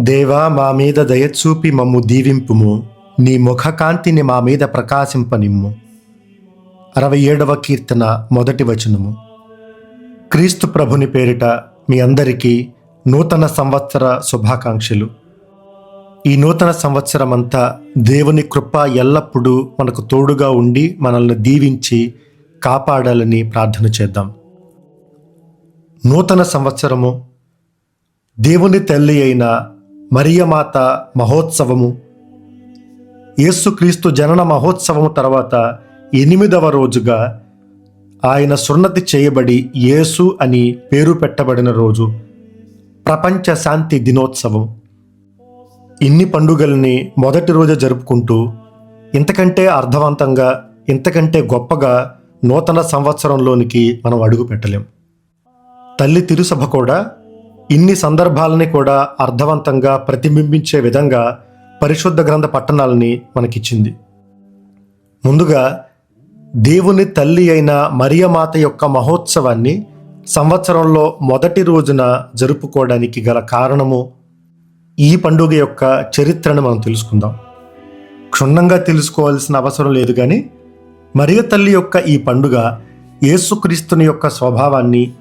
దేవా మా మీద దయచూపి మమ్ము దీవింపుము. నీ ముఖకాంతిని మా మీద ప్రకాశింపనిమ్ము. అరవై ఏడవ కీర్తన మొదటి వచనము. క్రీస్తు ప్రభుని పేరిట మీ అందరికీ నూతన సంవత్సర శుభాకాంక్షలు. ఈ నూతన సంవత్సరం అంతా దేవుని కృప ఎల్లప్పుడూ మనకు తోడుగా ఉండి మనల్ని దీవించి కాపాడాలని ప్రార్థన చేద్దాం. నూతన సంవత్సరము. దేవుని తల్లి అయిన మరియమాత మహోత్సవము. యేసుక్రీస్తు జనన మహోత్సవము తర్వాత ఎనిమిదవ రోజుగా ఆయన సున్నతి చేయబడి యేసు అని పేరు పెట్టబడిన రోజు ప్రపంచ శాంతి దినోత్సవం. ఇన్ని పండుగల్ని మొదటి రోజు జరుపుకుంటూ ఇంతకంటే అర్థవంతంగా ఇంతకంటే గొప్పగా నూతన సంవత్సరంలోనికి మనం అడుగు పెట్టలేం తల్లి తిరుసభ కూడా ఇన్ని సందర్భాలని కూడా అర్థవంతంగా ప్రతిబింబించే విధంగా పరిశుద్ధ గ్రంథ పట్టణాలని మనకిచ్చింది. ముందుగా దేవుని తల్లి అయిన మరియమాత యొక్క మహోత్సవాన్ని సంవత్సరంలో మొదటి రోజున జరుపుకోవడానికి గల కారణము ఈ పండుగ యొక్క చరిత్రను మనం తెలుసుకుందాం. క్షుణ్ణంగా తెలుసుకోవాల్సిన అవసరం లేదు కానీ మరియ తల్లి యొక్క ఈ పండుగ యేసుక్రీస్తుని యొక్క స్వభావాన్ని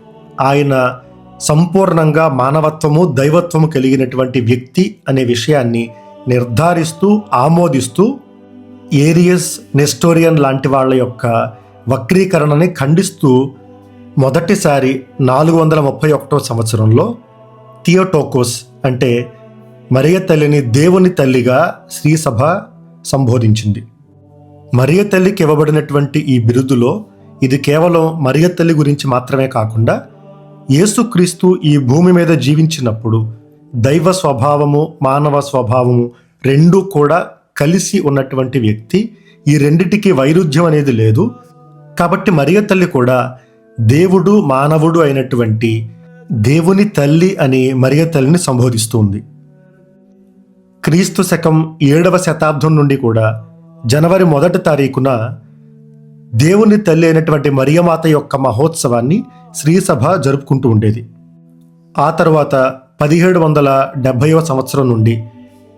ఆయన సంపూర్ణంగా మానవత్వము దైవత్వము కలిగినటువంటి వ్యక్తి అనే విషయాన్ని నిర్ధారిస్తూ ఆమోదిస్తూ ఏరియస్ నెస్టోరియన్ లాంటి వాళ్ళ యొక్క వక్రీకరణని ఖండిస్తూ మొదటిసారి నాలుగు వందల ముప్పై ఒకటో సంవత్సరంలో థియోటోకోస్ అంటే మరియ తల్లిని దేవుని తల్లిగా శ్రీసభ సంబోధించింది. మరియ తల్లికి ఇవ్వబడినటువంటి ఈ బిరుదులో ఇది కేవలం మరియ తల్లి గురించి మాత్రమే కాకుండా యేసుక్రీస్తు ఈ భూమి మీద జీవించినప్పుడు దైవ స్వభావము మానవ స్వభావము రెండూ కూడా కలిసి ఉన్నటువంటి వ్యక్తి ఈ రెండిటికి వైరుధ్యం అనేది లేదు. కాబట్టి మరియ తల్లి కూడా దేవుడు మానవుడు అయినటువంటి దేవుని తల్లి అని మరియ తల్లిని సంబోధిస్తుంది. క్రీస్తు శకం ఏడవ శతాబ్దం నుండి కూడా జనవరి మొదటి తారీఖున దేవుని తల్లి అయినటువంటి మరియమాత యొక్క మహోత్సవాన్ని శ్రీసభ జరుపుకుంటూ ఉండేది. ఆ తర్వాత పదిహేడు వందల డెబ్భైవ సంవత్సరం నుండి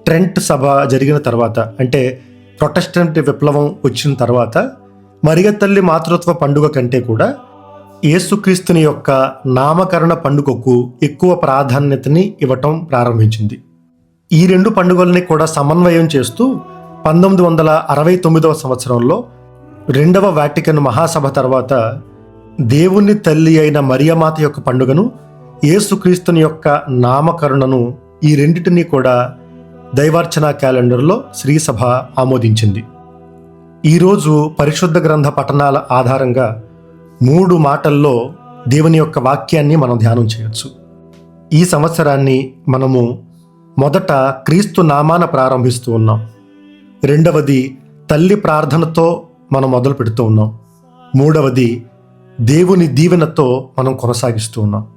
ట్రెంట్ సభ జరిగిన తర్వాత అంటే ప్రొటెస్టెంట్ విప్లవం వచ్చిన తర్వాత మరియ తల్లి మాతృత్వ పండుగ కంటే కూడా యేసుక్రీస్తుని యొక్క నామకరణ పండుగకు ఎక్కువ ప్రాధాన్యతని ఇవ్వటం ప్రారంభించింది. ఈ రెండు పండుగల్ని కూడా సమన్వయం చేస్తూ పంతొమ్మిది వందల అరవై తొమ్మిదవ సంవత్సరంలో రెండవ వాటికన్ మహాసభ తర్వాత దేవుని తల్లి అయిన మరియమాత యొక్క పండుగను యేసుక్రీస్తుని యొక్క నామకరణను ఈ రెండిటిని కూడా దైవార్చన క్యాలెండర్లో శ్రీసభ ఆమోదించింది. ఈరోజు పరిశుద్ధ గ్రంథ పఠనాల ఆధారంగా మూడు మాటల్లో దేవుని యొక్క వాక్యాన్ని మనం ధ్యానం చేయొచ్చు. ఈ సంవత్సరాన్ని మనము మొదట క్రీస్తు నామాన ప్రారంభిస్తూ ఉన్నాం. రెండవది తల్లి ప్రార్థనతో మనం మొదలు పెడుతూ ఉన్నాం. మూడవది దేవుని దీవెనతో మనం కొనసాగిస్తూ ఉన్నాం.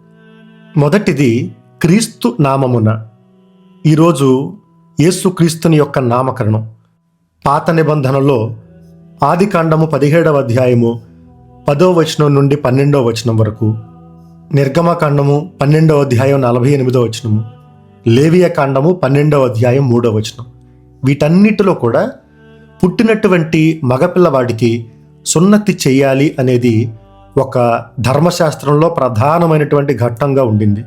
మొదటిది క్రీస్తు నామమున. ఈరోజు యేసుక్రీస్తుని యొక్క నామకరణం. పాత నిబంధనలో ఆది కాండము పదిహేడవ అధ్యాయము పదో వచనం నుండి పన్నెండవ వచనం వరకు నిర్గమకాండము పన్నెండవ అధ్యాయం నలభై ఎనిమిదవ వచనము లేవియ కాండము పన్నెండవ అధ్యాయం మూడవ వచనం. వీటన్నిటిలో కూడా పుట్టినటువంటి మగపిల్లవాడికి సున్నతి చేయాలి అనేది ఒక ధర్మశాస్త్రంలో ప్రధానమైనటువంటి ఘట్టంగా ఉండింది.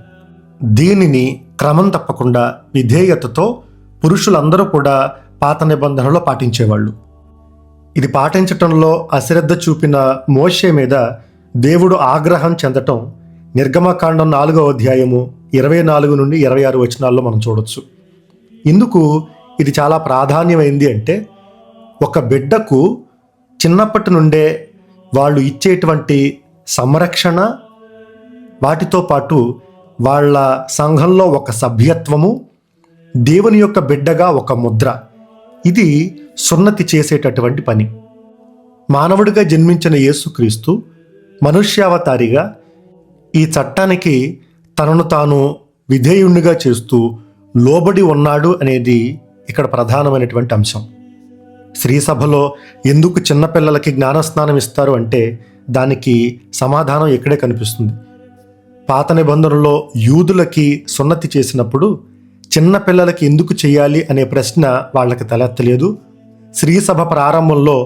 దీనిని క్రమం తప్పకుండా విధేయతతో పురుషులందరూ కూడా పాత నిబంధనలో పాటించేవాళ్ళు. ఇది పాటించటంలో అశ్రద్ధ చూపిన మోషే మీద దేవుడు ఆగ్రహం చెందటం నిర్గమకాండం నాలుగవ అధ్యాయము ఇరవై నాలుగు నుండి ఇరవై ఆరు వచనాల్లో మనం చూడొచ్చు. ఇందుకు ఇది చాలా ప్రాధాన్యమైంది అంటే ఒక బిడ్డకు చిన్నప్పటి నుండే వాళ్ళు ఇచ్చేటువంటి సంరక్షణ వాటితో పాటు వాళ్ళ సంఘంలో ఒక సభ్యత్వము దేవుని యొక్క బిడ్డగా ఒక ముద్ర. ఇది సున్నతి చేసేటటువంటి పని. మానవుడిగా జన్మించిన యేసుక్రీస్తు మనుష్యావతారిగా ఈ చట్టానికి తనను తాను విధేయుణ్ణిగా చేస్తూ లోబడి ఉన్నాడు అనేది ఇక్కడ ప్రధానమైనటువంటి అంశం. శ్రీసభలో ఎందుకు చిన్నపిల్లలకి జ్ఞానస్నానం ఇస్తారు అంటే దానికి సమాధానం ఇక్కడే కనిపిస్తుంది. పాత నిబంధనలో యూదులకి సున్నతి చేసినప్పుడు చిన్న పిల్లలకి ఎందుకు చేయాలి అనే ప్రశ్న వాళ్ళకి తలెత్తలేదు. శ్రీసభ ప్రారంభంలో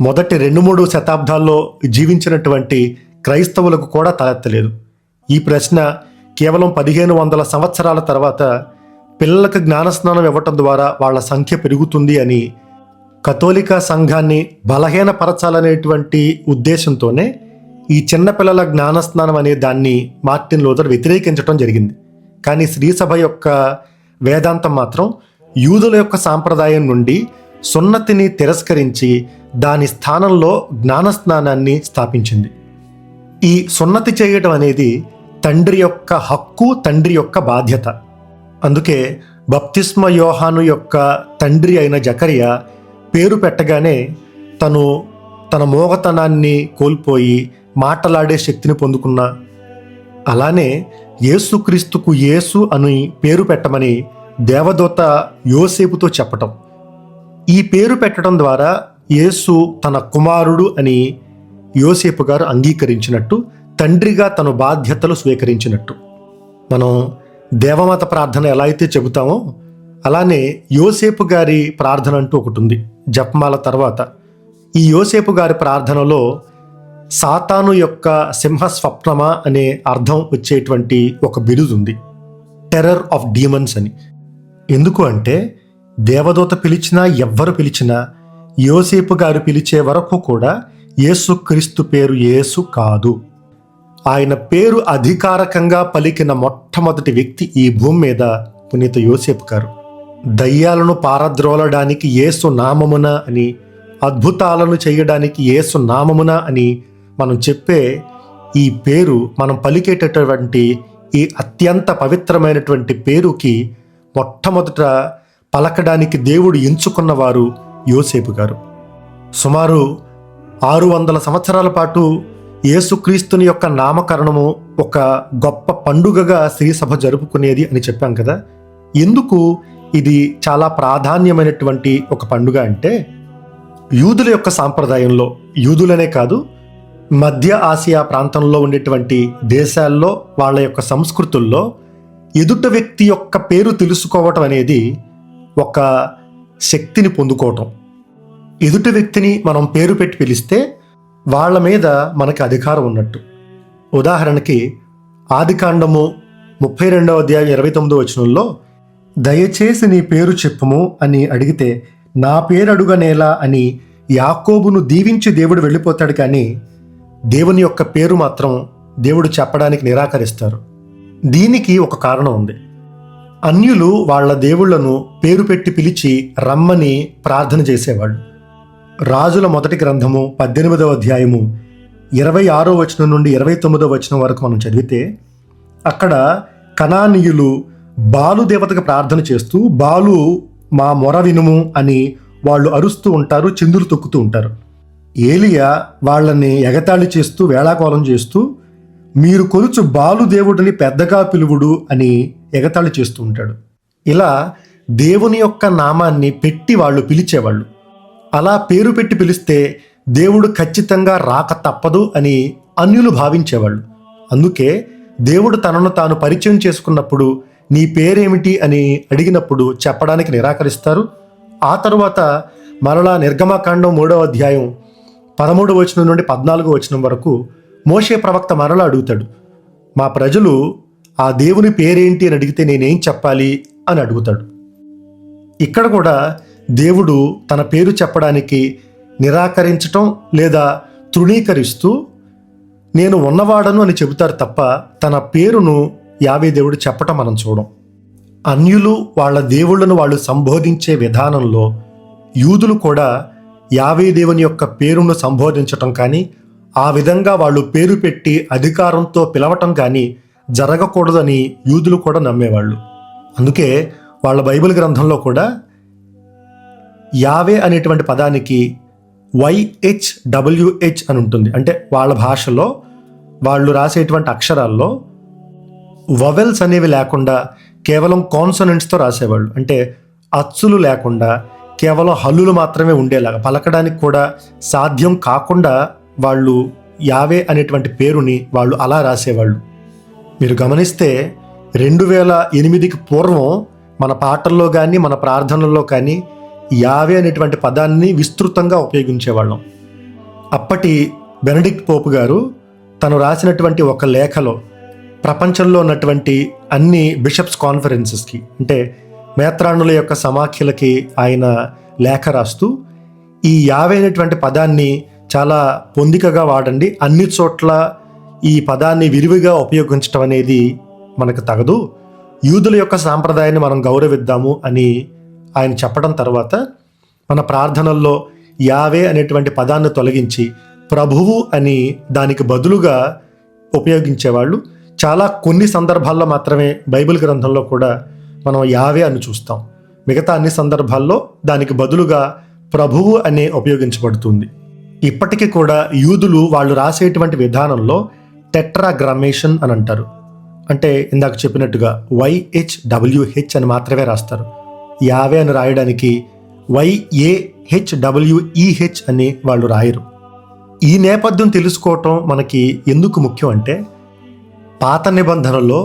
మొదటి రెండు మూడు శతాబ్దాల్లో జీవించినటువంటి క్రైస్తవులకు కూడా తలెత్తలేదు. ఈ ప్రశ్న కేవలం పదిహేను వందల సంవత్సరాల తర్వాత పిల్లలకు జ్ఞానస్నానం ఇవ్వటం ద్వారా వాళ్ళ సంఖ్య పెరుగుతుంది అని కథోలిక సంఘాన్ని బలహీనపరచాలనేటువంటి ఉద్దేశంతోనే ఈ చిన్నపిల్లల జ్ఞానస్నానం అనే దాన్ని మార్టిన్ లూథర్ వ్యతిరేకించడం జరిగింది. కానీ శ్రీసభ యొక్క వేదాంతం మాత్రం యూదుల యొక్క సాంప్రదాయం నుండి సున్నతిని తిరస్కరించి దాని స్థానంలో జ్ఞానస్నానాన్ని స్థాపించింది. ఈ సున్నతి చేయటం అనేది తండ్రి యొక్క హక్కు తండ్రి యొక్క బాధ్యత. అందుకే బప్తిస్మ యోహాను యొక్క తండ్రి అయిన జకరియా పేరు పెట్టగానే తను తన మోగతనాన్ని కోల్పోయి మాటలాడే శక్తిని పొందుకున్న. అలానే యేసుక్రీస్తుకు యేసు అని పేరు పెట్టమని దేవదూత యోసేపుతో చెప్పటం. ఈ పేరు పెట్టడం ద్వారా యేసు తన కుమారుడు అని యోసేపు గారు అంగీకరించినట్టు తండ్రిగా తన బాధ్యతలు స్వీకరించినట్టు. మనం దేవమాత ప్రార్థన ఎలా అయితే చెబుతామో అలానే యోసేపు గారి ప్రార్థన అంటూ ఒకటి ఉంది. జపమాల తర్వాత ఈ యోసేపు గారి ప్రార్థనలో సాతాను యొక్క సింహ స్వప్నమా అనే అర్థం వచ్చేటువంటి ఒక బిరుదు ఉంది. టెర్రర్ ఆఫ్ డీమన్స్ అని. ఎందుకు అంటే దేవదూత పిలిచినా ఎవ్వరు పిలిచినా యోసేపు గారు పిలిచే వరకు కూడా యేసుక్రీస్తు పేరు యేసు కాదు. ఆయన పేరు అధికారకంగా పలికిన మొట్టమొదటి వ్యక్తి ఈ భూమి మీద పునీత యోసేపు గారు. దయ్యాలను పారద్రోలడానికి యేసు నామమున అని అద్భుతాలను చేయడానికి యేసు నామమున అని మనం చెప్పే ఈ పేరు మనం పలికేటటువంటి ఈ అత్యంత పవిత్రమైనటువంటి పేరుకి మొట్టమొదట పలకడానికి దేవుడు ఎంచుకున్న వారు యోసేపు గారు. సుమారు ఆరు వందల సంవత్సరాల పాటు యేసుక్రీస్తుని యొక్క నామకరణము ఒక గొప్ప పండుగగా శ్రీసభ జరుపుకునేది అని చెప్పాం కదా. ఎందుకు ఇది చాలా ప్రాధాన్యమైనటువంటి ఒక పండుగ అంటే యూదుల యొక్క సాంప్రదాయంలో యూదులనే కాదు మధ్య ఆసియా ప్రాంతంలో ఉండేటువంటి దేశాల్లో వాళ్ళ యొక్క సంస్కృతుల్లో ఎదుట వ్యక్తి యొక్క పేరు తెలుసుకోవటం అనేది ఒక శక్తిని పొందుకోవటం. ఎదుట వ్యక్తిని మనం పేరు పెట్టి పిలిస్తే వాళ్ళ మీద మనకి అధికారం ఉన్నట్టు. ఉదాహరణకి ఆదికాండము ముప్పై రెండవ అధ్యాయం ఇరవై తొమ్మిదో వచనంలో దయచేసి నీ పేరు చెప్పుము అని అడిగితే నా పేరు అడుగనేలా అని యాకోబును దీవించి దేవుడు వెళ్ళిపోతాడు కానీ దేవుని యొక్క పేరు మాత్రం దేవుడు చెప్పడానికి నిరాకరిస్తారు. దీనికి ఒక కారణం ఉంది. అన్యులు వాళ్ళ దేవుళ్ళను పేరు పెట్టి పిలిచి రమ్మని ప్రార్థన చేసేవాళ్ళు. రాజుల మొదటి గ్రంథము పద్దెనిమిదవ అధ్యాయము ఇరవై ఆరో వచనం నుండి ఇరవై తొమ్మిదో వచనం వరకు మనం చదివితే అక్కడ కణానీయులు బాలు దేవతకు ప్రార్థన చేస్తూ బాలు మా మొర వినుము అని వాళ్ళు అరుస్తూ ఉంటారు చిందులు తొక్కుతూ ఉంటారు. ఏలియా వాళ్ళని ఎగతాళి చేస్తూ వేళాకోళం చేస్తూ మీరు కొలుచు బాలు దేవుడిని పెద్దగా పిలువుడు అని ఎగతాళి చేస్తూ ఉంటాడు. ఇలా దేవుని యొక్క నామాన్ని పెట్టి వాళ్ళు పిలిచేవాళ్ళు. అలా పేరు పెట్టి పిలిస్తే దేవుడు ఖచ్చితంగా రాక తప్పదు అని అన్యులు భావించేవాళ్ళు. అందుకే దేవుడు తనను తాను పరిచయం చేసుకున్నప్పుడు నీ పేరేమిటి అని అడిగినప్పుడు చెప్పడానికి నిరాకరిస్తారు. ఆ తరువాత మరలా నిర్గమకాండం మూడవ అధ్యాయం పదమూడు వచనం నుండి పద్నాలుగు వచనం వరకు మోషే ప్రవక్త మరలా అడుగుతాడు మా ప్రజలు ఆ దేవుని పేరేంటి అని అడిగితే నేనేం చెప్పాలి? అని అడుగుతాడు. ఇక్కడ కూడా దేవుడు తన పేరు చెప్పడానికి నిరాకరించటం లేదా తృణీకరిస్తూ నేను ఉన్నవాడను అని చెబుతారు తప్ప తన పేరును యావే దేవుడు చెప్పటం మనం చూడం. అన్యులు వాళ్ళ దేవుళ్ళను వాళ్ళు సంబోధించే విధానంలో యూదులు కూడా యావే దేవుని యొక్క పేరును సంబోధించటం కానీ ఆ విధంగా వాళ్ళు పేరు పెట్టి అధికారంతో పిలవటం కానీ జరగకూడదని యూదులు కూడా నమ్మేవాళ్ళు. అందుకే వాళ్ళ బైబిల్ గ్రంథంలో కూడా యావే అనేటువంటి పదానికి వైహెచ్ డబ్ల్యూహెచ్ అని ఉంటుంది. అంటే వాళ్ళ భాషలో వాళ్ళు రాసేటువంటి అక్షరాల్లో వవెల్స్ అనేవి లేకుండా కేవలం కాన్సనెంట్స్తో రాసేవాళ్ళు. అంటే అచ్చులు లేకుండా కేవలం హల్లులు మాత్రమే ఉండేలాగా. పలకడానికి కూడా సాధ్యం కాకుండా వాళ్ళు యావే అనేటువంటి పేరుని వాళ్ళు అలా రాసేవాళ్ళు. మీరు గమనిస్తే రెండు వేల ఎనిమిదికి పూర్వం మన పాటల్లో కానీ మన ప్రార్థనల్లో కానీ యావే అనేటువంటి పదాన్ని విస్తృతంగా ఉపయోగించేవాళ్ళం. అప్పటి బెనడిక్ట్ పోపు గారు తను రాసినటువంటి ఒక లేఖలో ప్రపంచంలో ఉన్నటువంటి అన్ని బిషప్స్ కాన్ఫరెన్సెస్కి అంటే మేత్రాణుల యొక్క సమాఖ్యలకి ఆయన లేఖ రాస్తూ ఈ యావే అనేటువంటి పదాన్ని చాలా పొందికగా వాడండి. అన్ని చోట్ల ఈ పదాన్ని విరివిగా ఉపయోగించడం అనేది మనకు తగదు. యూదుల యొక్క సాంప్రదాయాన్ని మనం గౌరవిద్దాము అని ఆయన చెప్పడం తర్వాత మన ప్రార్థనల్లో యావే అనేటువంటి పదాన్ని తొలగించి ప్రభువు అని దానికి బదులుగా ఉపయోగించేవాళ్ళు చాలా కొన్ని సందర్భాల్లో మాత్రమే బైబిల్ గ్రంథంలో కూడా మనం యావే అని చూస్తాం. మిగతా అన్ని సందర్భాల్లో దానికి బదులుగా ప్రభువు అనే ఉపయోగించబడుతుంది. ఇప్పటికీ కూడా యూదులు వాళ్ళు రాసేటువంటి విధానంలో టెట్రాగ్రమేషన్ అని అంటారు. అంటే ఇందాక చెప్పినట్టుగా వైహెచ్ డబ్ల్యూహెచ్ అని మాత్రమే రాస్తారు. యావే అని రాయడానికి వైఏహెచ్డబ్ల్యూఈహెచ్ అని వాళ్ళు రాయరు. ఈ నేపథ్యం తెలుసుకోవటం మనకి ఎందుకు ముఖ్యం అంటే పాత నిబంధనలో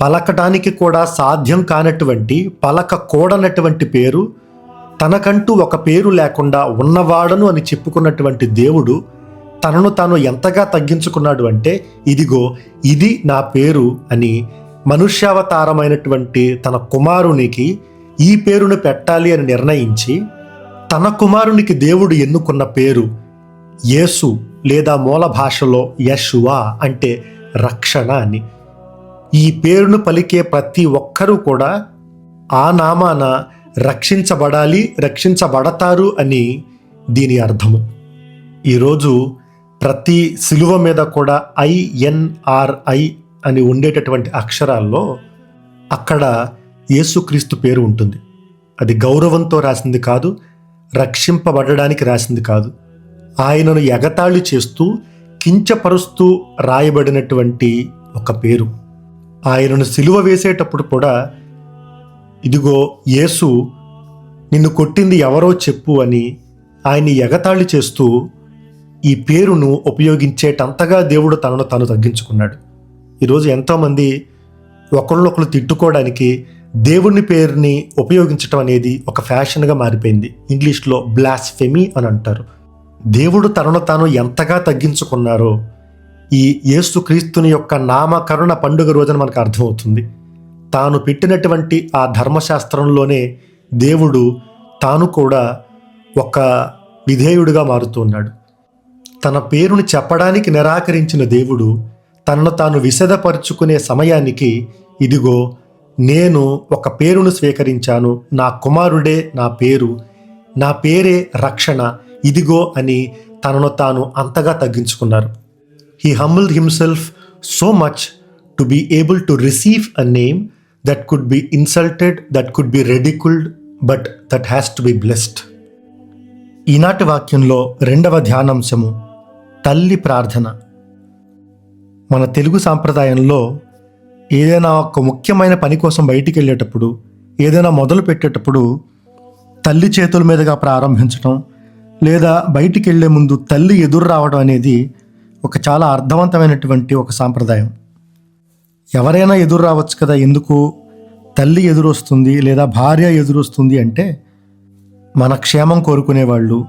పలకటానికి కూడా సాధ్యం కానటువంటి పలక కూడనటువంటి పేరు తనకంటూ ఒక పేరు లేకుండా ఉన్నవాడను అని చెప్పుకున్నటువంటి దేవుడు తనను తాను ఎంతగా తగ్గించుకున్నాడు అంటే ఇదిగో ఇది నా పేరు అని మనుష్యావతారమైనటువంటి తన కుమారునికి ఈ పేరును పెట్టాలి అని నిర్ణయించి తన కుమారునికి దేవుడు ఎన్నుకున్న పేరు యేసు లేదా మూల భాషలో యశువా అంటే రక్షణ అని. ఈ పేరును పలికే ప్రతి ఒక్కరూ కూడా ఆ నామాన రక్షించబడాలి రక్షించబడతారు అని దీని అర్థము. ఈరోజు ప్రతి సిలువ మీద కూడా ఐఎన్ఆర్ఐ అని ఉండేటటువంటి అక్షరాల్లో అక్కడ యేసుక్రీస్తు పేరు ఉంటుంది. అది గౌరవంతో రాసింది కాదు రక్షింపబడడానికి రాసింది కాదు. ఆయనను ఎగతాళి చేస్తూ కించపరుస్తూ రాయబడినటువంటి ఒక పేరు. ఆయనను సిలువ వేసేటప్పుడు కూడా ఇదిగో యేసు నిన్ను కొట్టింది ఎవరో చెప్పు అని ఆయన్ని ఎగతాళి చేస్తూ ఈ పేరును ఉపయోగించేటంతగా దేవుడు తనను తను తగ్గించుకున్నాడు. ఈరోజు ఎంతోమంది ఒకళ్ళొకరు తిట్టుకోవడానికి దేవుని పేరుని ఉపయోగించటం అనేది ఒక ఫ్యాషన్గా మారిపోయింది. ఇంగ్లీష్లో బ్లాస్ఫెమీ అని అంటారు. దేవుడు తనను తాను ఎంతగా తగ్గించుకున్నారో ఈ యేసుక్రీస్తుని యొక్క నామకరణ పండుగ రోజున మనకు అర్థమవుతుంది. తాను పెట్టినటువంటి ఆ ధర్మశాస్త్రంలోనే దేవుడు తాను కూడా ఒక విధేయుడిగా మారుతున్నాడు తన పేరుని చెప్పడానికి నిరాకరించిన దేవుడు తనను తాను విశదపరుచుకునే సమయానికి ఇదిగో నేను ఒక పేరును స్వీకరించాను. నా కుమారుడే నా పేరు. నా పేరే రక్షణ. ఇదిగో అని తనను తాను అంతగా తగ్గించుకున్నారు. He humble himself so much to be able to receive a name that could be insulted that could be ridiculed but that has to be blessed ఈనాటి వాక్యంలో రెండవ ధ్యానాంశము తల్లి ప్రార్థన. మన తెలుగు సాంప్రదాయంలో ఏదైనా ఒక ముఖ్యమైన పని కోసం బయటికి వెళ్ళేటప్పుడు ఏదైనా మొదలు పెట్టేటప్పుడు తల్లి చేతుల మీదుగా ప్రారంభించటం లేదా బయటికి వెళ్ళే ముందు తల్లి ఎదురు రావడం అనేది ఒక చాలా అర్థవంతమైనటువంటి ఒక సాంప్రదాయం. ఎవరైనా ఎదురు రావచ్చు కదా ఎందుకు తల్లి ఎదురొస్తుంది లేదా భార్య ఎదురొస్తుంది అంటే మన క్షేమం కోరుకునేవాళ్ళు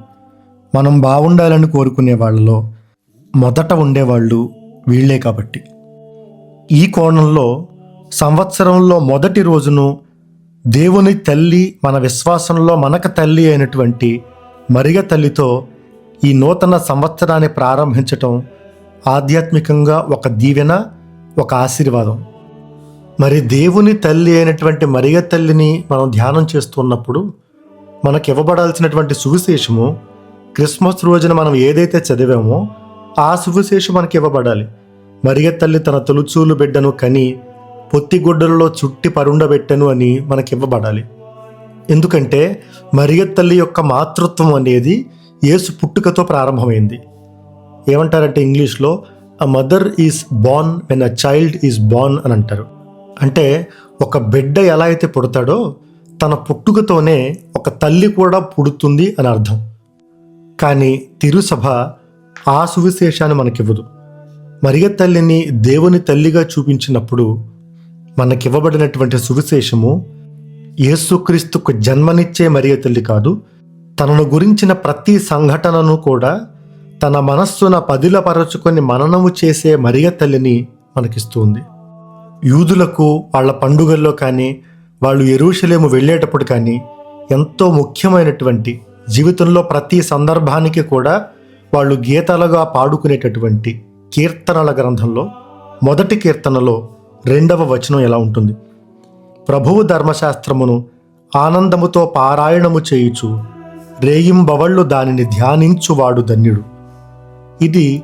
మనం బాగుండాలని కోరుకునే వాళ్ళలో మొదట ఉండేవాళ్ళు వీళ్ళే కాబట్టి. ఈ కోణంలో సంవత్సరంలో మొదటి రోజును దేవుని తల్లి మన విశ్వాసంలో మనకు తల్లి అయినటువంటి మరిగ తల్లితో ఈ నూతన సంవత్సరాన్ని ప్రారంభించటం ఆధ్యాత్మికంగా ఒక దీవెన ఒక ఆశీర్వాదం. మరి దేవుని తల్లి అయినటువంటి మరిగ తల్లిని మనం ధ్యానం చేస్తున్నప్పుడు మనకి ఇవ్వబడాల్సినటువంటి సువిశేషము క్రిస్మస్ రోజున మనం ఏదైతే చదివామో ఆ సువిశేషం మనకి ఇవ్వబడాలి. మరిగ తల్లి తన తొలుచూలు బిడ్డను కని పొత్తిగుడ్డలలో చుట్టి పరుండబెట్టను అని మనకి ఇవ్వబడాలి. ఎందుకంటే మరియ తల్లి యొక్క మాతృత్వం అనేది యేసు పుట్టుకతో ప్రారంభమైంది. ఏమంటారంటే ఇంగ్లీష్లో a mother is born when a child is born అని అంటారు. అంటే ఒక బిడ్డ ఎలా అయితే పుడతాడో తన పుట్టుకతోనే ఒక తల్లి కూడా పుడుతుంది అని అర్థం. కానీ తిరుసభ ఆ సువిశేషాన్ని మనకివ్వదు. మరియ తల్లిని దేవుని తల్లిగా చూపించినప్పుడు మనకివ్వబడినటువంటి సువిశేషము యేసుక్రీస్తుకు జన్మనిచ్చే మరియ తల్లి కాదు తనను గురించిన ప్రతి సంఘటనను కూడా తన మనస్సున పదిలపరచుకొని మననము చేసే మరియ తల్లిని మనకిస్తుంది. యూదులకు వాళ్ళ పండుగల్లో కానీ వాళ్ళు ఎరుషలేము వెళ్ళేటప్పుడు కానీ ఎంతో ముఖ్యమైనటువంటి జీవితంలో ప్రతి సందర్భానికి కూడా వాళ్ళు గీతాలుగా పాడుకునేటటువంటి కీర్తనల గ్రంథంలో మొదటి కీర్తనలో రెండవ వచనం ఎలా ఉంటుంది? ప్రభువు ధర్మశాస్త్రమును ఆనందముతో పారాయణము చేయుచు రేయింబవళ్ళు దానిని ధ్యానించువాడు ధన్యుడు. ఇది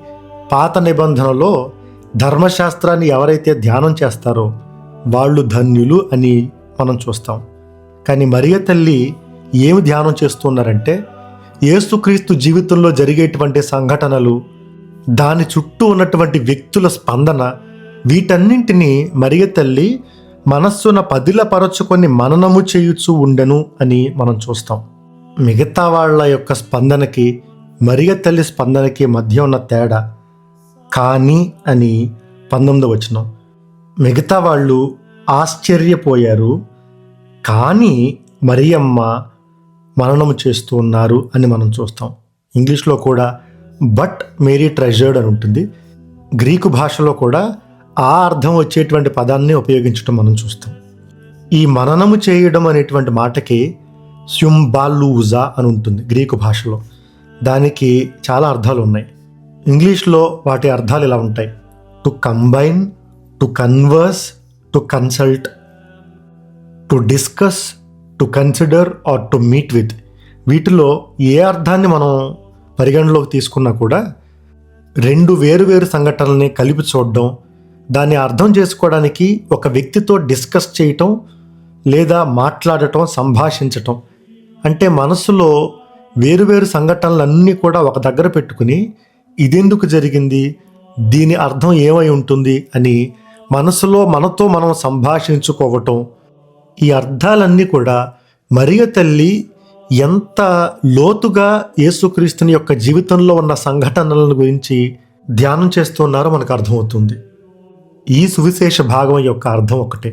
పాత నిబంధనలో ధర్మశాస్త్రాన్ని ఎవరైతే ధ్యానం చేస్తారో వాళ్ళు ధన్యులు అని మనం చూస్తాం. కానీ మరియ తల్లి ఏమి ధ్యానం చేస్తున్నారంటే ఏసుక్రీస్తు జీవితంలో జరిగేటువంటి సంఘటనలు దాని చుట్టూ ఉన్నటువంటి వ్యక్తుల స్పందన వీటన్నింటినీ మరియ తల్లి మనస్సున పదిలపరచుకొని మననము చేయుచు ఉండెను అని మనం చూస్తాం. మిగతా వాళ్ళ యొక్క స్పందనకి మరియ తల్లి స్పందనకి మధ్య ఉన్న తేడా కానీ అని పంతొమ్మిది వచనం. మిగతా వాళ్ళు ఆశ్చర్యపోయారు కానీ మరియమ్మ మననము చేస్తూ ఉన్నారు అని మనం చూస్తాం. ఇంగ్లీష్లో కూడా బట్ మేరీ ట్రెజర్డ్ అని ఉంటుంది. గ్రీకు భాషలో కూడా ఆ అర్థం వచ్చేటువంటి పదాన్ని ఉపయోగించడం మనం చూస్తాం. ఈ మననము చేయడం అనేటువంటి మాటకి స్యుంబాలూజా అని ఉంటుంది గ్రీకు భాషలో. దానికి చాలా అర్థాలు ఉన్నాయి. ఇంగ్లీష్లో వాటి అర్థాలు ఇలా ఉంటాయి. To combine to converse to consult to discuss to consider or to meet with. వీటిలో ఏ అర్థాన్ని మనం పరిగణలోకి తీసుకున్నా కూడా రెండు వేరు వేరు సంఘటనల్ని కలిపి చూడడం దాన్ని అర్థం చేసుకోవడానికి ఒక వ్యక్తితో డిస్కస్ చేయటం లేదా మాట్లాడటం సంభాషించటం. అంటే మనసులో వేరువేరు సంఘటనలన్నీ కూడా ఒక దగ్గర పెట్టుకుని ఇదెందుకు జరిగింది దీని అర్థం ఏమై ఉంటుంది అని మనసులో మనతో మనం సంభాషించుకోవటం. ఈ అర్థాలన్నీ కూడా మరియ తల్లి ఎంత లోతుగా యేసుక్రీస్తుని యొక్క జీవితంలో ఉన్న సంఘటనల గురించి ధ్యానం చేస్తున్నారో మనకు అర్థమవుతుంది. ఈ సువిశేష భాగం యొక్క అర్థం ఒకటే.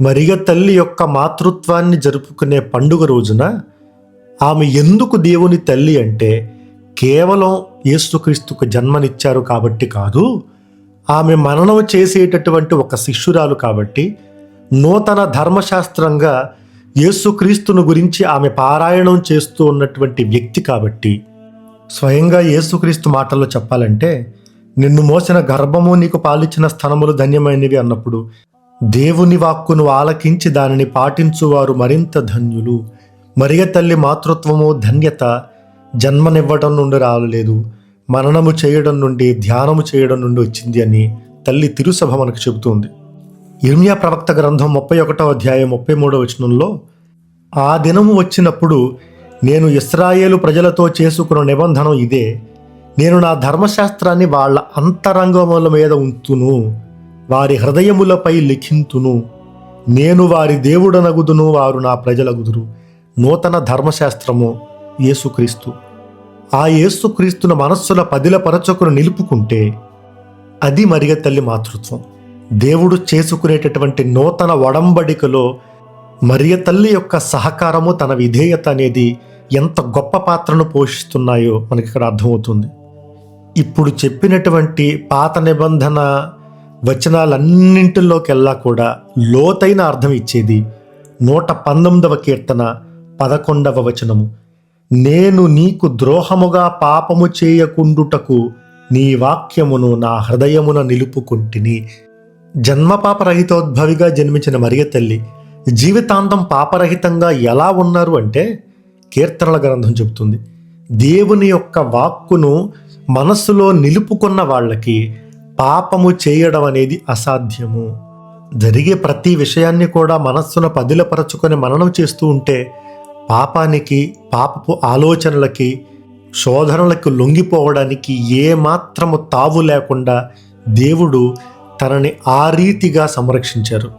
మరిగ తల్లి యొక్క మాతృత్వాన్ని జరుపుకునే పండుగ రోజున ఆమె ఎందుకు దేవుని తల్లి అంటే కేవలం యేసుక్రీస్తుకు జన్మనిచ్చారు కాబట్టి కాదు ఆమె మననం చేసేటటువంటి ఒక శిష్యురాలు కాబట్టి నూతన ధర్మశాస్త్రంగా యేసుక్రీస్తును గురించి ఆమె పారాయణం చేస్తూ ఉన్నటువంటి వ్యక్తి కాబట్టి స్వయంగా యేసుక్రీస్తు మాటల్లో చెప్పాలంటే నిన్ను మోసిన గర్భము నీకు పాలిచ్చిన స్థనములు ధన్యమైనవి అన్నప్పుడు దేవుని వాక్కును ఆలకించి దానిని పాటించువారు మరింత ధన్యులు. మరియ తల్లి మాతృత్వము ధన్యత జన్మనివ్వడం నుండి రాలేదు. మననము చేయడం నుండి ధ్యానము చేయడం నుండి వచ్చింది అని తల్లి తిరుసభ మనకు చెబుతుంది. ఇర్మియా ప్రవక్త గ్రంథం ముప్పై ఒకటో అధ్యాయం ముప్పై మూడో వచనంలో ఆ దినము వచ్చినప్పుడు నేను ఇస్రాయేలు ప్రజలతో చేసుకున్న నిబంధన ఇదే. నేను నా ధర్మశాస్త్రాన్ని వాళ్ళ అంతరంగముల మీద ఉంచును వారి హృదయములపై లిఖింతును. నేను వారి దేవుడనగుదును వారు నా ప్రజలగుదురు. నూతన ధర్మశాస్త్రము యేసుక్రీస్తు. ఆ యేసుక్రీస్తున మనస్సుల పదిలపరచుకుని నిలుపుకుంటే అది మరియ తల్లి మాతృత్వం. దేవుడు చేసుకునేటటువంటి నూతన ఒడంబడికలో మరియ తల్లి యొక్క సహకారము తన విధేయత అనేది ఎంత గొప్ప పాత్రను పోషిస్తున్నాయో మనకి ఇక్కడ అర్థమవుతుంది. ఇప్పుడు చెప్పినటువంటి పాత నిబంధన వచనాలన్నింటిలోకెల్లా కూడా లోతైన అర్థం ఇచ్చేది నూట పంతొమ్మిదవ కీర్తన పదకొండవ వచనము. నేను నీకు ద్రోహముగా పాపము చేయకుండుటకు నీ వాక్యమును నా హృదయమున నిలుపుకుంటిని. జన్మపాపరహితోద్భవిగా జన్మించిన మరియ తల్లి జీవితాంతం పాపరహితంగా ఎలా ఉన్నారు అంటే కీర్తనల గ్రంథం చెబుతుంది. దేవుని యొక్క వాక్కును మనస్సులో నిలుపుకున్న వాళ్ళకి పాపము చేయడం అనేది అసాధ్యము. జరిగే ప్రతి విషయాన్ని కూడా మనస్సును పదిలపరచుకొని మననం చేస్తూ ఉంటే పాపానికి పాపపు ఆలోచనలకి శోధనలకు లొంగిపోవడానికి ఏమాత్రము తావు లేకుండా దేవుడు తనని ఆ రీతిగా సంరక్షించారు.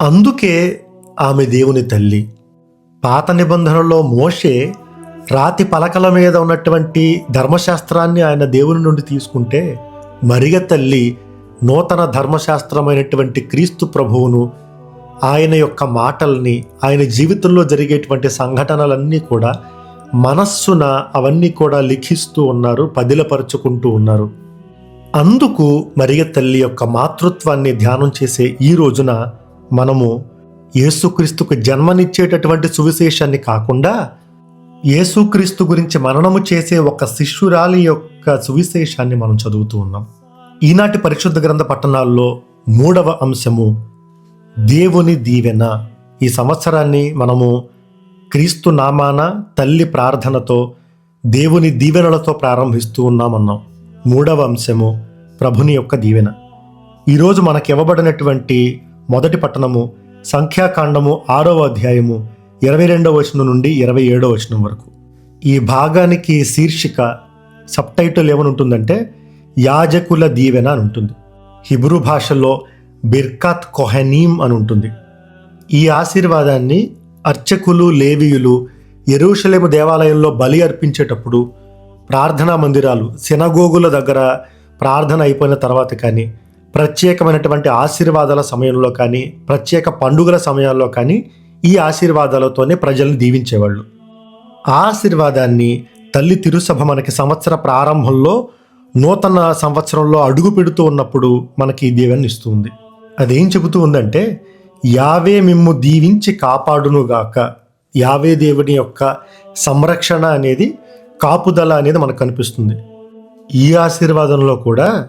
అందుకే ఆమె దేవుని తల్లి. పాత నిబంధనలో మోషే రాతి పలకల మీద ఉన్నటువంటి ధర్మశాస్త్రాన్ని ఆయన దేవుని నుండి తీసుకుంటే మరియ తల్లి నూతన ధర్మశాస్త్రమైనటువంటి క్రీస్తు ప్రభువును ఆయన యొక్క మాటల్ని ఆయన జీవితంలో జరిగేటువంటి సంఘటనలన్నీ కూడా మనస్సున అవన్నీ కూడా లిఖిస్తూ ఉన్నారు పదిలపరుచుకుంటూ ఉన్నారు. అందుకు మరియ తల్లి యొక్క మాతృత్వాన్ని ధ్యానం చేసే ఈ రోజున మనము యేసుక్రీస్తుకు జన్మనిచ్చేటటువంటి సువిశేషాన్ని కాకుండా యేసుక్రీస్తు గురించి మననము చేసే ఒక శిష్యురాలి యొక్క సువిశేషాన్ని మనం చదువుతూ ఉన్నాం. ఈనాటి పరిశుద్ధ గ్రంథ పట్టణాల్లో మూడవ అంశము దేవుని దీవెన. ఈ సంవత్సరాన్ని మనము క్రీస్తు నామాన తల్లి ప్రార్థనతో దేవుని దీవెనలతో ప్రారంభిస్తూ ఉన్నామన్నాం. మూడవ అంశము ప్రభుని యొక్క దీవెన. ఈరోజు మనకి ఇవ్వబడినటువంటి మొదటి పట్టణము సంఖ్యాకాండము ఆరవ అధ్యాయము ఇరవై రెండవ వచనం నుండి ఇరవై ఏడవ వచనం వరకు. ఈ భాగానికి శీర్షిక సబ్ టైటిల్ ఏమని ఉంటుందంటే యాజకుల దీవెన అని ఉంటుంది. హిబ్రూ భాషలో బిర్కాత్ కొహనీం అని ఉంటుంది. ఈ ఆశీర్వాదాన్ని అర్చకులు లేవీయులు ఎరుషలేము దేవాలయంలో బలి అర్పించేటప్పుడు ప్రార్థనా మందిరాలు సినగోగుల దగ్గర ప్రార్థన అయిపోయిన తర్వాత కానీ ప్రత్యేకమైనటువంటి ఆశీర్వాదాల సమయంలో కానీ ప్రత్యేక పండుగల సమయాల్లో కానీ ఈ ఆశీర్వాదాలతోనే ప్రజల్ని దీవించేవాళ్ళు. ఆ ఆశీర్వాదాన్ని తల్లి తిరుసభ మనకి సంవత్సర ప్రారంభంలో నూతన సంవత్సరంలో అడుగు పెడుతూ ఉన్నప్పుడు మనకి ఈ దీవెన ఇస్తుంది. అదేం చెబుతూ ఉందంటే యావే మిమ్ము దీవించి కాపాడునుగాక యావే దేవుని యొక్క సంరక్షణ అనేది కాపుదల అనేది మనకు కనిపిస్తుంది. ఈ ఆశీర్వాదంలో కూడా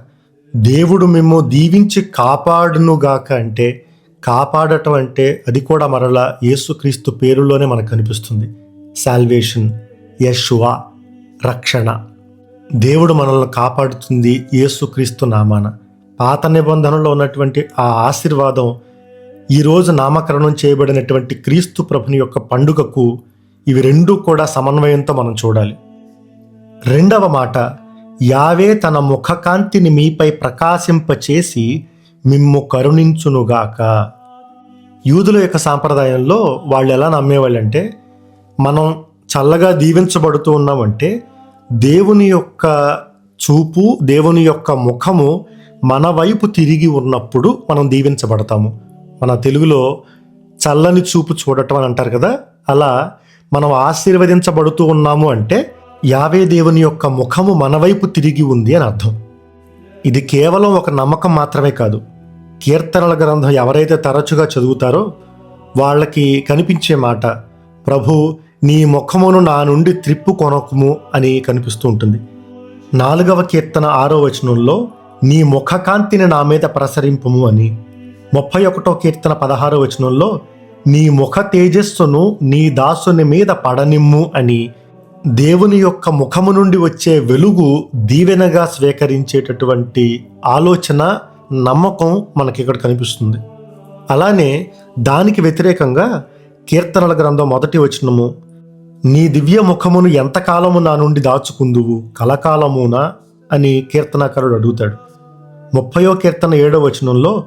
దేవుడు మిమ్ము దీవించి కాపాడునుగాక అంటే కాపాడటం అంటే అది కూడా మరలా యేసుక్రీస్తు పేరులోనే మనకు కనిపిస్తుంది. శాల్వేషన్ యశువ రక్షణ. దేవుడు మనల్ని కాపాడుతుంది యేసుక్రీస్తు నామాన. పాత నిబంధనలో ఉన్నటువంటి ఆ ఆశీర్వాదం ఈరోజు నామకరణం చేయబడినటువంటి క్రీస్తు ప్రభుని యొక్క పండుగకు ఇవి రెండూ కూడా సమన్వయంతో మనం చూడాలి. రెండవ మాట యావే తన ముఖకాంతిని మీపై ప్రకాశింపచేసి మిమ్ము కరుణించునుగాక. యూదుల యొక్క సాంప్రదాయంలో వాళ్ళు ఎలా నమ్మేవాళ్ళంటే మనం చల్లగా దీవించబడుతూ ఉన్నామంటే దేవుని యొక్క చూపు దేవుని యొక్క ముఖము మన వైపు తిరిగి ఉన్నప్పుడు మనం దీవించబడతాము. మన తెలుగులో చల్లని చూపు చూడటం అని అంటారు కదా అలా మనం ఆశీర్వదించబడుతూ ఉన్నాము అంటే యావే దేవుని యొక్క ముఖము మన వైపు తిరిగి ఉంది అని అర్థం. ఇది కేవలం ఒక నమ్మకం మాత్రమే కాదు. కీర్తనల గ్రంథం ఎవరైతే తరచుగా చదువుతారో వాళ్ళకి కనిపించే మాట ప్రభు నీ ముఖమును నా నుండి త్రిప్పు కొనకుము అని కనిపిస్తూ ఉంటుంది. నాలుగవ కీర్తన ఆరో వచనంలో నీ ముఖకాంతిని నా మీద ప్రసరింపము అని. ముప్పై ఒకటో కీర్తన పదహారో వచనంలో నీ ముఖ తేజస్సును నీ దాసుని మీద పడనిమ్ము అని. దేవుని యొక్క ముఖము నుండి వచ్చే వెలుగు దీవెనగా స్వీకరించేటటువంటి ఆలోచన నమ్మకం మనకి ఇక్కడ కనిపిస్తుంది. అలానే దానికి వ్యతిరేకంగా కీర్తనల గ్రంథం మొదటి వచనము నీ దివ్య ముఖమును ఎంతకాలము నా నుండి దాచుకుందువు? కలకాలమునా? అని కీర్తనాకారుడు అడుగుతాడు. ముప్పయో కీర్తన ఏడో వచనంలో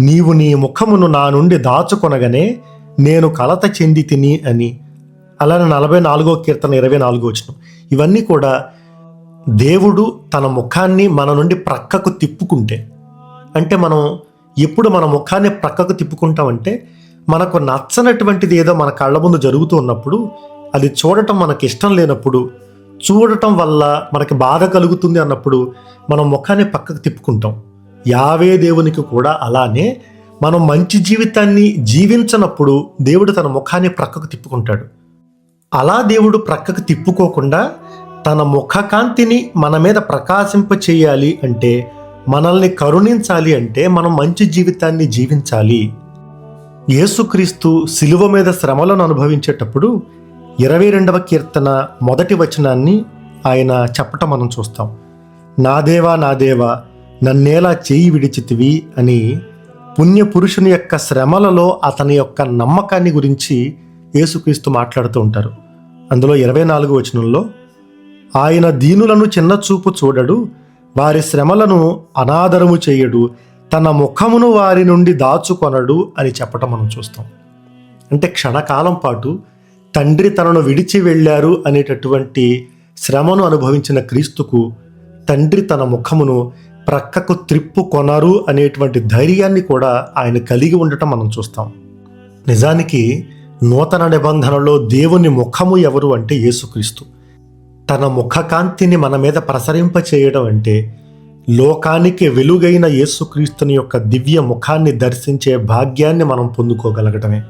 నీవు నీ ముఖమును నా నుండి దాచుకొనగానే నేను కలత చెంది తిని అని. అలానే నలభై నాలుగో కీర్తన ఇరవై నాలుగో వచనం. ఇవన్నీ కూడా దేవుడు తన ముఖాన్ని మన నుండి ప్రక్కకు తిప్పుకుంటే అంటే మనం ఎప్పుడు మన ముఖాన్ని ప్రక్కకు తిప్పుకుంటామంటే మనకు నచ్చనటువంటిది ఏదో మన కళ్ళ ముందు జరుగుతూ ఉన్నప్పుడు అది చూడటం మనకి ఇష్టం లేనప్పుడు చూడటం వల్ల మనకి బాధ కలుగుతుంది అన్నప్పుడు మనం ముఖాన్ని పక్కకు తిప్పుకుంటాం. యావే దేవునికి కూడా అలానే మనం మంచి జీవితాన్ని జీవించనప్పుడు దేవుడు తన ముఖాన్ని ప్రక్కకు తిప్పుకుంటాడు. అలా దేవుడు ప్రక్కకు తిప్పుకోకుండా తన ముఖకాంతిని మన మీద ప్రకాశింప చేయాలి అంటే మనల్ని కరుణించాలి అంటే మనం మంచి జీవితాన్ని జీవించాలి. యేసుక్రీస్తు శిలువ మీద శ్రమలను అనుభవించేటప్పుడు ఇరవై రెండవ కీర్తన మొదటి వచనాన్ని ఆయన చెప్పటం మనం చూస్తాం. నా దేవా నా దేవా నన్నేలా చేయి విడిచితివి అని పుణ్య పురుషుని యొక్క శ్రమలలో అతని యొక్క నమ్మకాన్ని గురించి యేసుక్రీస్తు మాట్లాడుతూ ఉంటారు. అందులో ఇరవై నాలుగు వచనంలో ఆయన దీనులను చిన్న చూపు చూడడు వారి శ్రమలను అనాదరము చేయడు తన ముఖమును వారి నుండి దాచుకొనడు అని చెప్పటం మనం చూస్తాం. అంటే క్షణకాలం పాటు తండ్రి తనను విడిచి వెళ్ళారు అనేటటువంటి శ్రమను అనుభవించిన క్రీస్తుకు తండ్రి తన ముఖమును ప్రక్కకు త్రిప్పు కొనరు అనేటువంటి ధైర్యాన్ని కూడా ఆయన కలిగి ఉండటం మనం చూస్తాం. నిజానికి నూతన నిబంధనలో దేవుని ముఖము ఎవరు అంటే యేసుక్రీస్తు. తన ముఖకాంతిని మన మీద ప్రసరింప చేయడం అంటే లోకానికి వెలుగైన యేసుక్రీస్తుని యొక్క దివ్య ముఖాన్ని దర్శించే భాగ్యాన్ని మనం పొందుకోగలగటమే.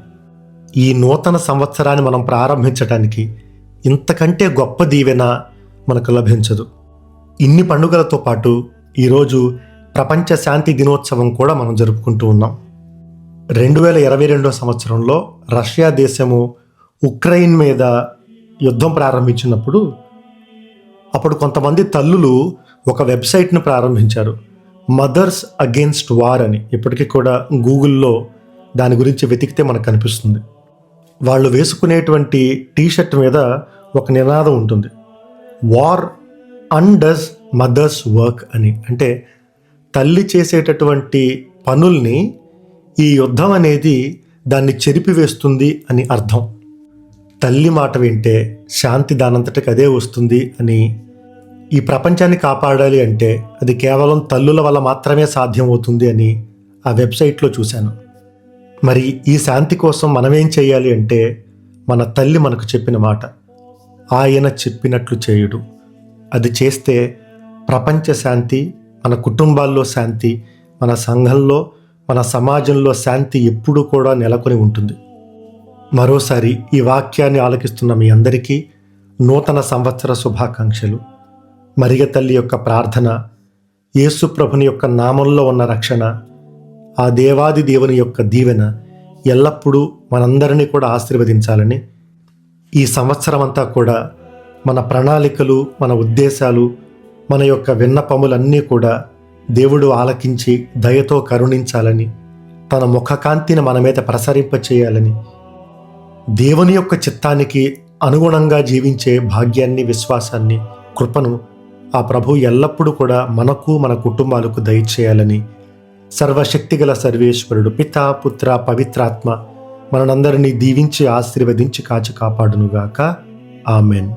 ఈ నూతన సంవత్సరాన్ని మనం ప్రారంభించడానికి ఇంతకంటే గొప్ప దీవెన మనకు లభించదు. ఇన్ని పండుగలతో పాటు ఈరోజు ప్రపంచ శాంతి దినోత్సవం కూడా మనం జరుపుకుంటూ ఉన్నాం. రెండు వేల ఇరవై రెండో సంవత్సరంలో రష్యా దేశము ఉక్రెయిన్ మీద యుద్ధం ప్రారంభించినప్పుడు అప్పుడు కొంతమంది తల్లులు ఒక వెబ్సైట్ను ప్రారంభించారు. మదర్స్ అగేన్స్ట్ వార్ అని. ఇప్పటికీ కూడా గూగుల్లో దాని గురించి వెతికితే మనకు కనిపిస్తుంది. వాళ్ళు వేసుకునేటువంటి టీషర్ట్ మీద ఒక నినాదం ఉంటుంది. వార్ అండస్ మదర్స్ వర్క్ అని. అంటే తల్లి చేసేటటువంటి పనుల్ని ఈ యుద్ధం అనేది దాన్ని చెరిపివేస్తుంది అని అర్థం. తల్లి మాట వింటే శాంతి దానంతటికి అదే వస్తుంది అని ఈ ప్రపంచాన్ని కాపాడాలి అంటే అది కేవలం తల్లుల వల్ల మాత్రమే సాధ్యమవుతుంది అని ఆ వెబ్సైట్లో చూశాను. మరి ఈ శాంతి కోసం మనమేం చేయాలి అంటే మన తల్లి మనకు చెప్పిన మాట ఆయన చెప్పినట్లు చేయుడు. అది చేస్తే ప్రపంచ శాంతి మన కుటుంబాల్లో శాంతి మన సంఘంలో మన సమాజంలో శాంతి ఎప్పుడూ కూడా నెలకొని ఉంటుంది. మరోసారి ఈ వాక్యాన్ని ఆలకిస్తున్న మీ అందరికీ నూతన సంవత్సర శుభాకాంక్షలు. మరిగ తల్లి యొక్క ప్రార్థన యేసుప్రభుని యొక్క నామంలో ఉన్న రక్షణ ఆ దేవాది దేవుని యొక్క దీవెన ఎల్లప్పుడూ మనందరినీ కూడా ఆశీర్వదించాలని ఈ సంవత్సరం అంతా కూడా మన ప్రణాళికలు మన ఉద్దేశాలు మన యొక్క విన్నపములన్నీ కూడా దేవుడు ఆలకించి దయతో కరుణించాలని తన ముఖకాంతిని మన మీద ప్రసరింపచేయాలని దేవుని యొక్క చిత్తానికి అనుగుణంగా జీవించే భాగ్యాన్ని విశ్వాసాన్ని కృపను ఆ ప్రభు ఎల్లప్పుడూ కూడా మనకు మన కుటుంబాలకు దయచేయాలని సర్వశక్తిగల సర్వేశ్వరుడు పిత పుత్ర పవిత్రాత్మ మనందరినీ దీవించి ఆశీర్వదించి కాచి కాపాడునుగాక. ఆమెన్.